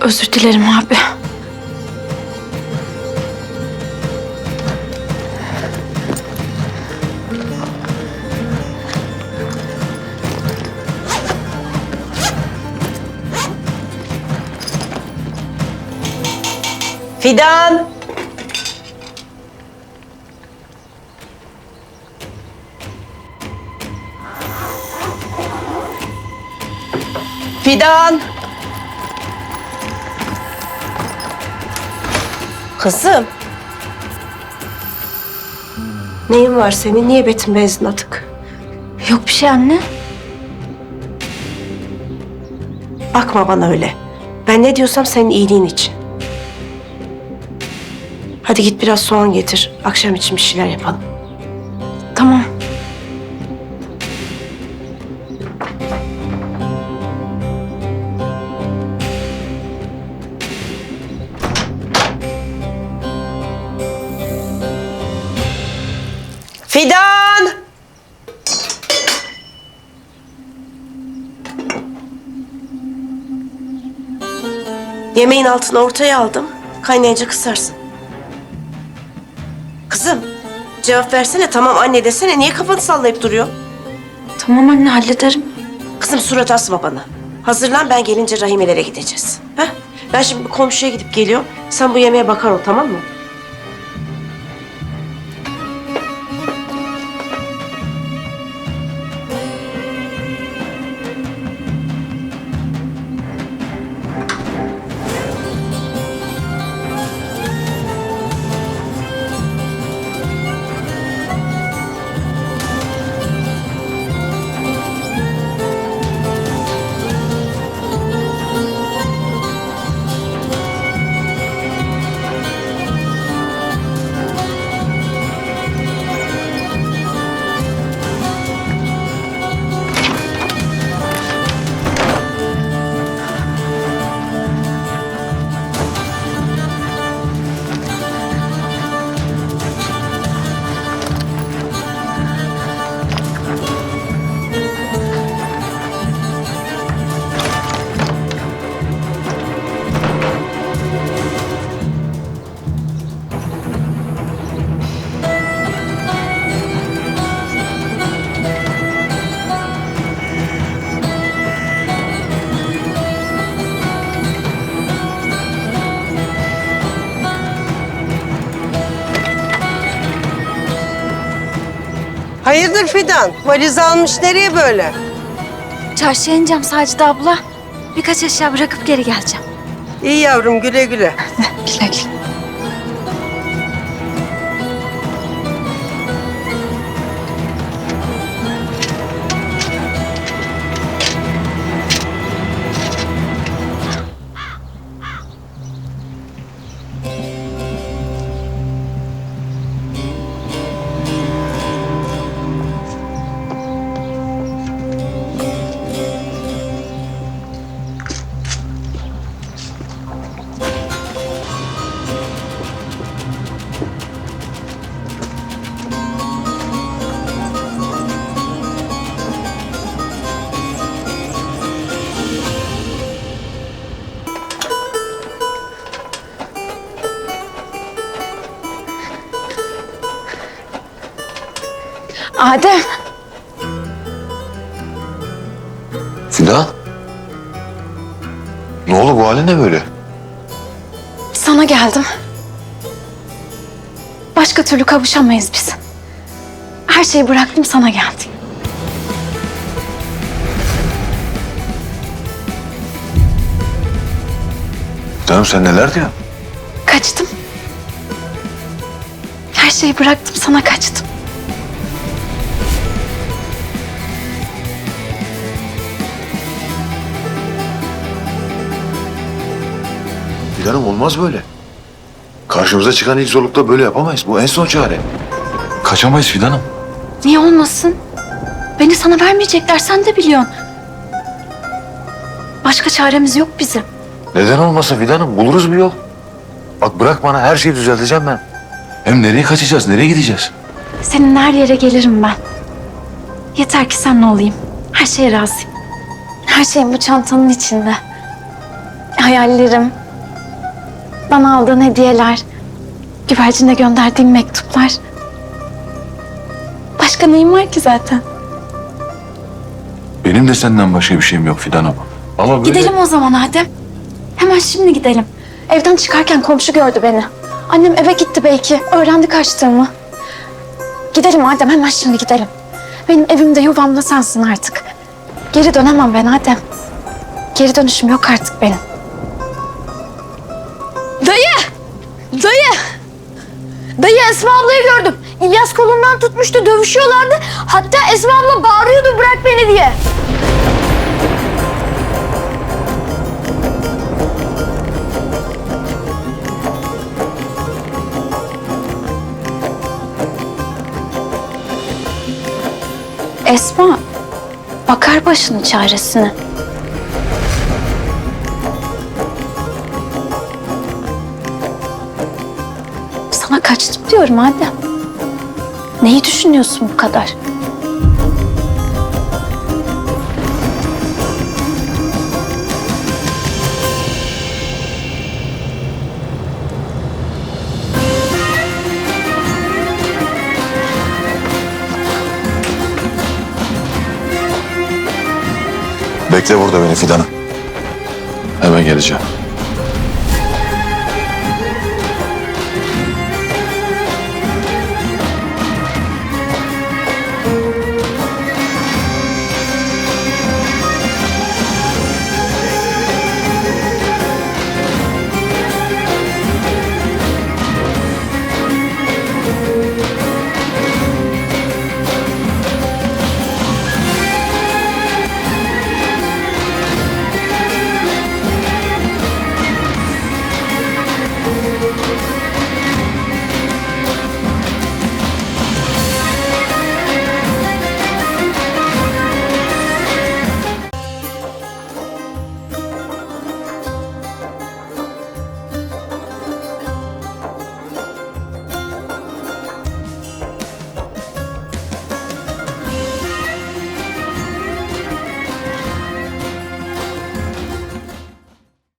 Özür dilerim abi. Fidan! Fidan! Kızım. Neyin var senin? Niye betin benzin atık? Yok bir şey anne. Bakma bana öyle. Ben ne diyorsam senin iyiliğin için. Hadi git biraz soğan getir. Akşam için bir şeyler yapalım. Tamam. Yemeğin altını ortaya aldım. Kaynayınca kısarsın. Kızım, cevap versene. Tamam anne desene. Niye kafanı sallayıp duruyor? Tamam anne hallederim. Kızım surat asma bana. Hazırlan ben gelince Rahimelere gideceğiz. Heh? Ben şimdi bir komşuya gidip geliyorum. Sen bu yemeğe bakar ol tamam mı? Hayırdır Fidan? Valiz almış nereye böyle? Çarşıya ineceğim Sacide abla. Birkaç eşya bırakıp geri geleceğim. İyi yavrum güle güle. Güle güle. Adem. Fidan? Ne oldu bu halin ne böyle? Sana geldim. Başka türlü kavuşamayız biz. Her şeyi bıraktım sana geldim. Fidan'ım sen neler diyorsun? Kaçtım. Her şeyi bıraktım sana kaçtım. Fidan'ım olmaz böyle. Karşımıza çıkan ilk zorlukta böyle yapamayız. Bu en son çare. Kaçamayız Fidan'ım. Niye olmasın? Beni sana vermeyecekler sen de biliyorsun. Başka çaremiz yok bizim. Neden olmasın Fidan'ım? Buluruz bir yol. Bak bırak bana her şeyi düzelteceğim ben. Hem nereye kaçacağız? Nereye gideceğiz? Senin her yere gelirim ben. Yeter ki sen olayım. Her şeye razıyım. Her şeyim bu çantanın içinde. Hayallerim, bana aldığın hediyeler, güvercine gönderdiğim mektuplar. Başka neyim var ki zaten? Benim de senden başka bir şeyim yok Fidan abla. Ama böyle... Gidelim o zaman Adem. Hemen şimdi gidelim. Evden çıkarken komşu gördü beni. Annem eve gitti belki. Öğrendi kaçtığımı. Gidelim Adem hemen şimdi gidelim. Benim evimde yuvamda sensin artık. Geri dönemem ben Adem. Geri dönüşüm yok artık benim. Dayı Esma ablayı gördüm. İlyas kolundan tutmuştu, dövüşüyorlardı. Hatta Esma abla bağırıyordu bırak beni diye. Esma, bakar başının çaresine. Sana kaçtım diyorum Adem. Neyi düşünüyorsun bu kadar? Bekle burada beni Fidan'ım. Hemen geleceğim.